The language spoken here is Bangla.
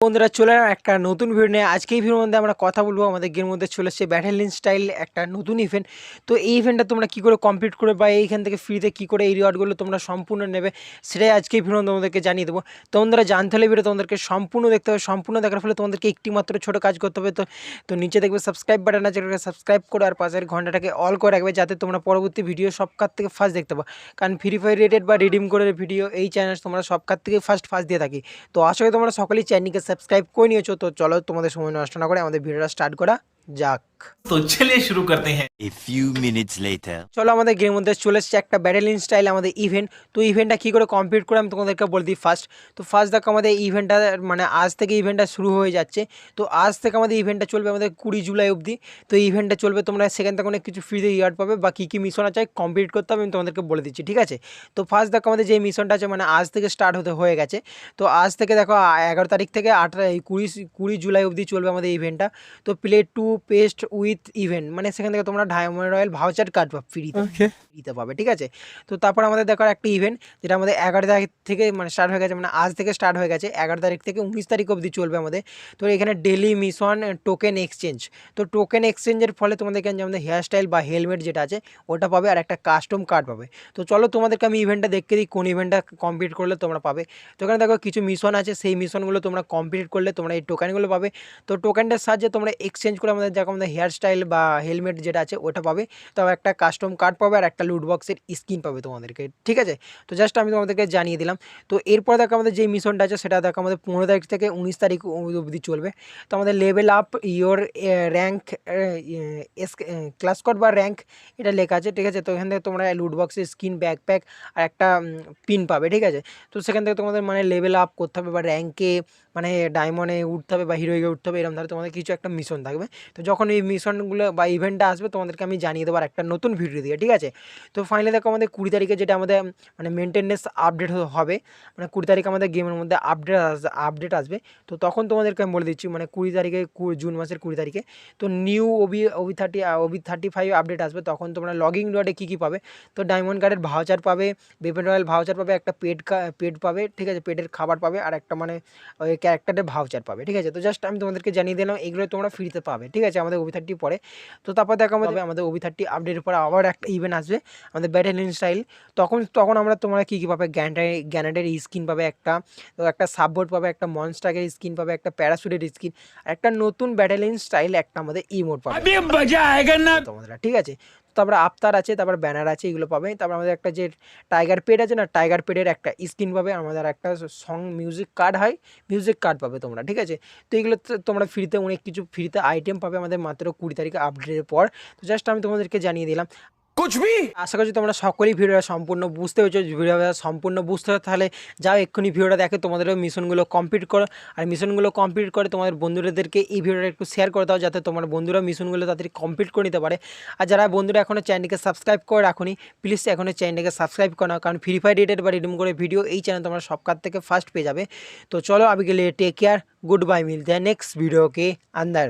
বন্ধুরা, চলে একটা নতুন ভিডিও নিয়ে। আজকে এই ভিডিওর মধ্যে আমরা কথা বলব। আমাদের গেমের মধ্যে চলে এসছে ব্যাটেলিন স্টাইল একটা নতুন ইভেন্ট তো এই ইভেন্টটা তোমরা কী করে কমপ্লিট করে বা এইখান থেকে ফ্রিতে কী করে এই রিওয়ার্ডগুলো তোমরা সম্পূর্ণ নেবে, সেটাই আজকে এই ভিডিও তোমাদেরকে জানিয়ে দেবো। তোমরা জানতে হলে ভিডিও তোমাদেরকে সম্পূর্ণ দেখতে হবে। সম্পূর্ণ দেখার ফলে তোমাদেরকে একটি মাত্র ছোটো কাজ করতে হবে। তো তো নিচে দেখবে সাবস্ক্রাইব বাটন আছে সাবস্ক্রাইব করো আর পাশের ঘন্টাটাকে অল করে রাখবে, যাতে তোমরা পরবর্তী ভিডিও সব কার থেকে ফার্স্ট দেখতে পাও। কারণ ফ্রি ফায়ার রেটেড বা রিডিম করে ভিডিও এই চ্যানেল তোমরা সব কার থেকে ফার্স্ট ফার্স্ট দিয়ে থাকি। তো আশা করি তোমরা সকলেই চ্যানেলকে সাবস্ক্রাইব করে নিয়েছো, তো চলো তোমাদের সময় নষ্ট না করে আমাদের ভিডিওটা স্টার্ট করা যাক। তো চলিয়ে শুরু করতে হ্যাঁ। এ ফিউ মিনিটস লেটার চলো আমাদের গেম মধ্যে চলে এসেছে একটা ব্যাটেলিং স্টাইল আমাদের ইভেন্ট তো ইভেন্টটা কী করে কমপ্লিট করে আমি তোমাদেরকে বলে দিই ফার্স্ট তো ফার্স্ট দেখো আমাদের ইভেন্টটা মানে আজ থেকে ইভেন্টটা শুরু হয়ে যাচ্ছে। তো আজ থেকে আমাদের ইভেন্টটা চলবে আমাদের কুড়ি জুলাই অবধি। তো ইভেন্টটা চলবে তোমরা সেখান থেকে অনেক কিছু ফ্রিতে ইয়ার্ড পাবে। বা কী কী মিশন আছে কমপ্লিট করতে হবে আমি তোমাদেরকে বলে দিচ্ছি ঠিক আছে? তো ফার্স্ট দেখো আমাদের যে মিশনটা আছে মানে আজ থেকে স্টার্ট হতে হয়ে গেছে। তো আজ থেকে দেখো এগারো তারিখ থেকে আঠারো কুড়ি কুড়ি জুলাই অবধি চলবে আমাদের ইভেন্টটা তো play to paste with event মানে সেখান থেকে তোমরা ডায়মন্ড রয়্যাল ভাউচার কার্ড পাবে ফ্রিতে ফ্রিতে পাবে ঠিক আছে? তো তারপর আমাদের দেখার একটা ইভেন্ট যেটা আমাদের এগারো তারিখ থেকে মানে স্টার্ট হয়ে গেছে মানে আজ থেকে স্টার্ট হয়ে গেছে এগারো তারিখ থেকে উনিশ তারিখ অবধি চলবে আমাদের। তো এখানে ডেলি মিশন টোকেন এক্সচেঞ্জ তো টোকেন এক্সচেঞ্জের ফলে তোমাদের এখানে আমাদের হেয়ার স্টাইল বা হেলমেট যেটা আছে ওটা পাবে আর একটা কাস্টম কার্ড পাবে। তো চলো তোমাদেরকে আমি ইভেন্টটা দেখতে দিই কোন ইভেন্টটা কমপ্লিট করলে তোমরা পাবে। তো এখানে দেখো কিছু মিশন আছে সেই মিশনগুলো তোমরা কমপ্লিট করলে তোমরা এই টোকেনগুলো পাবে। তো টোকেনটার সাহায্যে তোমরা এক্সচেঞ্জ করে আমাদের দেখো আমাদের হেয়ার স্টাইল বা হেলমেট যেটা আছে, ওটা পাবে। তো একটা কাস্টম কার্ড পাবে আর একটা লুট বক্সের স্কিন পাবে তোমাদেরকে, ঠিক আছে? তো জাস্ট আমি তোমাদেরকে জানিয়ে দিলাম। তো এরপর দেখো আমাদের যে মিশনটা আছে, সেটা দেখো আমাদের পনেরো তারিখ থেকে উনিশ তারিখ অবধি চলবে। তো আমাদের level up your rank S বা র্যাঙ্ক এটা লেখা আছে, ঠিক আছে? তো এখান থেকে তোমরা লুট বক্সের স্কিন ব্যাকপ্যাক আর একটা পিন পাবে, ঠিক আছে? তো সেখান থেকে তোমাদের মানে লেভেল আপ করতে হবে বা র্যাঙ্কে মানে ডায়মন্ডে উঠতে হবে বা হিরোইকে উঠতে হবে এরকম ধরে তোমাদের কিছু একটা মিশন থাকবে। তো যখন এই মিশনগুলো বা ইভেন্টটা আসবে, তোমাদেরকে আমি জানিয়ে দেবো আর একটা নতুন ভিডিও দিয়ে, ঠিক আছে? তো ফাইনালি দেখো আমাদের কুড়ি তারিখে যেটা আমাদের মানে মেনটেনেন্স আপডেট হবে মানে কুড়ি তারিখ আমাদের গেমের মধ্যে আপডেট আপডেট আসবে। তো তখন তোমাদেরকে আমি বলে দিচ্ছি মানে কুড়ি তারিখে জুন মাসের কুড়ি তারিখে, তো new OB OB thirty OB thirty five update আসবে। তখন তোমরা লগিং ডটে কী কী পাবে? তো ডায়মন্ড কার্ডের ভাউচার পাবে বেপেন রয়্যাল ভাউচার পাবে, একটা পেট পেড পাবে, ঠিক আছে? পেটের খাবার পাবে, আর একটা মানে ক্যারেক্টারের ভাউচার পাবে ঠিক আছে? তো জাস্ট আমি তোমাদেরকে জানিয়ে দিলাম এগুলো তোমরা ফ্রিতে পাবে ঠিক আছে? আমাদের ওবি থার্টি পরে। তো তারপর দেখো আমাদের আমাদের ওবি থার্টি আপডেটের পরে আবার একটা ইভেন্ট আসবে আমাদের ব্যাটালিয়ন স্টাইল তখন তখন আমরা তোমরা কী কী পাবে? গ্যান্ডার গ্যানাডের স্কিন পাবে একটা তো একটা সাববোর্ড পাবে একটা মনস্টাকের স্কিন পাবে একটা প্যারাসুটের স্কিন আর একটা নতুন ব্যাটালিয়ন স্টাইল একটা আমাদের ইমোট পাবে। তোমাদের ঠিক আছে? তারপরে আফতার আছে, তারপর ব্যানার আছে, এগুলো পাবে তারপর আমাদের একটা যে টাইগার পেড আছে না, টাইগার পেডের একটা স্ক্রিন পাবে আমাদের একটা সং মিউজিক কার্ড হয় মিউজিক কার্ড পাবে তোমরা, ঠিক আছে? তো এগুলো তোমরা ফ্রিতে অনেক কিছু ফ্রিতে আইটেম পাবে আমাদের মাত্র কুড়ি তারিখে আপডেটের পর। তো জাস্ট আমি তোমাদেরকে জানিয়ে দিলাম কুছ ভি আশা করি তোমরা সকলেই ভিডিওটা সম্পূর্ণ বুঝতে পেরেছ। ভিডিওটা সম্পূর্ণ বুঝতে তাহলে যাও এক্ষুনি ভিডিওটা দেখে, তোমাদেরও মিশনগুলো কমপ্লিট করো। আর মিশনগুলো কমপ্লিট করে তোমাদের বন্ধুদেরকে এই ভিডিওটা একটু শেয়ার করে দাও, যাতে তোমার বন্ধুরা মিশনগুলো তাড়াতাড়ি কমপ্লিট করে নিতে পারে। আর যারা বন্ধুরা এখনও চ্যানেলকে সাবস্ক্রাইব করে রাখুনি প্লিজ এখনও চ্যানেলকে সাবস্ক্রাইব করো কারণ ফ্রি ফায়ার রিলেটেড বা রিডিম করে ভিডিও এই চ্যানেল তোমরা সবকার থেকে ফার্স্ট পেয়ে যাবে। তো চলো, আমি গেলে take care good bye meet the next ভিডিওকে আন্দার